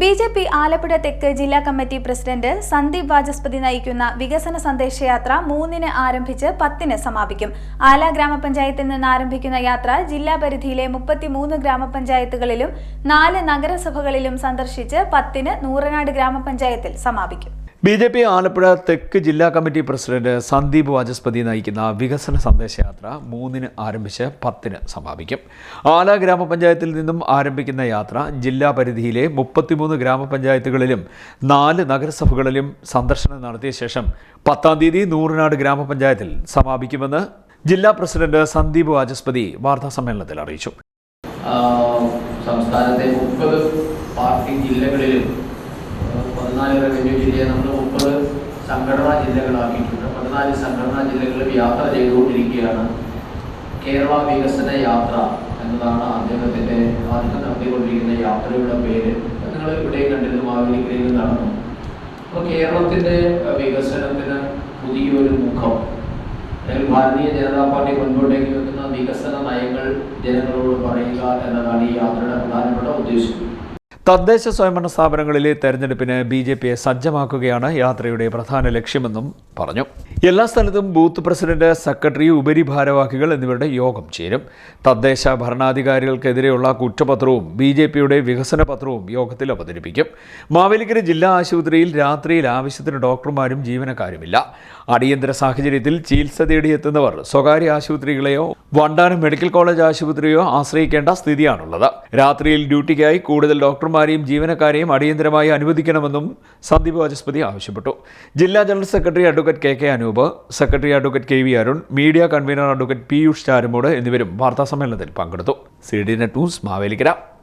B J P Alappuzha തെക്ക് ജില്ലാ committee president Sandeep Vachaspati നയിക്കുന്ന വികസന സന്ദേശയാത്ര മൂന്നിന് ആരംഭിച്ച് പത്തിന് സമാപിക്കും. ആല ഗ്രാമപഞ്ചായത്തിൽ നിന്ന് ആരംഭിക്കുന്ന യാത്ര ജില്ലാ പരിധിയിലെ മുപ്പത്തിമൂന്ന് ഗ്രാമപഞ്ചായത്തുകളിലും നാല് നഗരസഭകളിലും സന്ദർശിച്ച് പത്തിന് നൂറനാട് ഗ്രാമപഞ്ചായത്തിൽ സമാപിക്കും. ബി ജെ പി ആലപ്പുഴ തെക്ക് ജില്ലാ കമ്മിറ്റി പ്രസിഡന്റ് സന്ദീപ് വാചസ്പതി നയിക്കുന്ന വികസന സന്ദേശയാത്ര മൂന്നിന് ആരംഭിച്ച് പത്തിന് സമാപിക്കും. ആല ഗ്രാമപഞ്ചായത്തിൽ നിന്നും ആരംഭിക്കുന്ന യാത്ര ജില്ലാ പരിധിയിലെ മുപ്പത്തിമൂന്ന് ഗ്രാമപഞ്ചായത്തുകളിലും നാല് നഗരസഭകളിലും സന്ദർശനം നടത്തിയ ശേഷം പത്താം തീയതി നൂറിനാട് ഗ്രാമപഞ്ചായത്തിൽ സമാപിക്കുമെന്ന് ജില്ലാ പ്രസിഡന്റ് സന്ദീപ് വാചസ്പതി സമ്മേളനത്തിൽ അറിയിച്ചു. സംസ്ഥാനത്തെ മുപ്പത് പാർട്ടി ജില്ലകളിലും പതിനാല് റവന്യൂ ജില്ലയെ നമ്മൾ ജില്ലകളാക്കിയിട്ടുണ്ട്. പതിനാല് സംഘടനാ ജില്ലകളിൽ യാത്ര ചെയ്തുകൊണ്ടിരിക്കുകയാണ്. കേരള വികസന യാത്ര എന്നതാണ് അദ്ദേഹത്തിന്റെ ആദ്യം നടത്തിക്കൊണ്ടിരിക്കുന്ന യാത്രയുടെ പേര്. നിങ്ങൾ ഇവിടെ കണ്ടിരുന്നു മാവേലിക്കരയിൽ നടന്നു അപ്പോൾ കേരളത്തിന്റെ വികസനത്തിന് പുതിയൊരു മുഖം. അല്ലെങ്കിൽ ഭാരതീയ ജനതാ പാർട്ടി മുൻപോട്ടേക്ക് വെക്കുന്ന വികസന നയങ്ങൾ ജനങ്ങളോട് പറയുക എന്നതാണ് ഈ യാത്രയുടെ പ്രധാനപ്പെട്ട ഉദ്ദേശം. തദ്ദേശ സ്വയംഭരണ സ്ഥാപനങ്ങളിലെ തെരഞ്ഞെടുപ്പിന് ബി ജെ പിയെ സജ്ജമാക്കുകയാണ് യാത്രയുടെ പ്രധാന ലക്ഷ്യമെന്നും പറഞ്ഞു. എല്ലാ സ്ഥലത്തും ബൂത്ത് പ്രസിഡന്റ് സെക്രട്ടറി ഉപരിഭാരവാഹികൾ എന്നിവരുടെ യോഗം ചേരും. തദ്ദേശ ഭരണാധികാരികൾക്കെതിരെയുള്ള കുറ്റപത്രവും ബി ജെ പിയുടെ വികസന പത്രവും യോഗത്തിൽ അവതരിപ്പിക്കും. മാവേലിക്കര ജില്ലാ ആശുപത്രിയിൽ രാത്രിയിൽ ആവശ്യത്തിന് ഡോക്ടർമാരും ജീവനക്കാരുമില്ല. അടിയന്തര സാഹചര്യത്തിൽ ചികിത്സ തേടിയെത്തുന്നവർ സ്വകാര്യ ആശുപത്രികളെയോ വണ്ടാനം മെഡിക്കൽ കോളേജ് ആശുപത്രിയോ ആശ്രയിക്കേണ്ട സ്ഥിതിയാണുള്ളത്. രാത്രിയിൽ ഡ്യൂട്ടിക്കായി കൂടുതൽ ഡോക്ടർമാരെയും ജീവനക്കാരെയും അടിയന്തരമായി അനുവദിക്കണമെന്നും സന്ദീപ് വാചസ്പതി ആവശ്യപ്പെട്ടു. ജില്ലാ general secretary advocate K K Anoop secretary advocate K V Arun media convener advocate Piyush Charumood എന്നിവരും വാർത്താസമ്മേളനത്തിൽ പങ്കെടുത്തു. C D net news Mavelikara.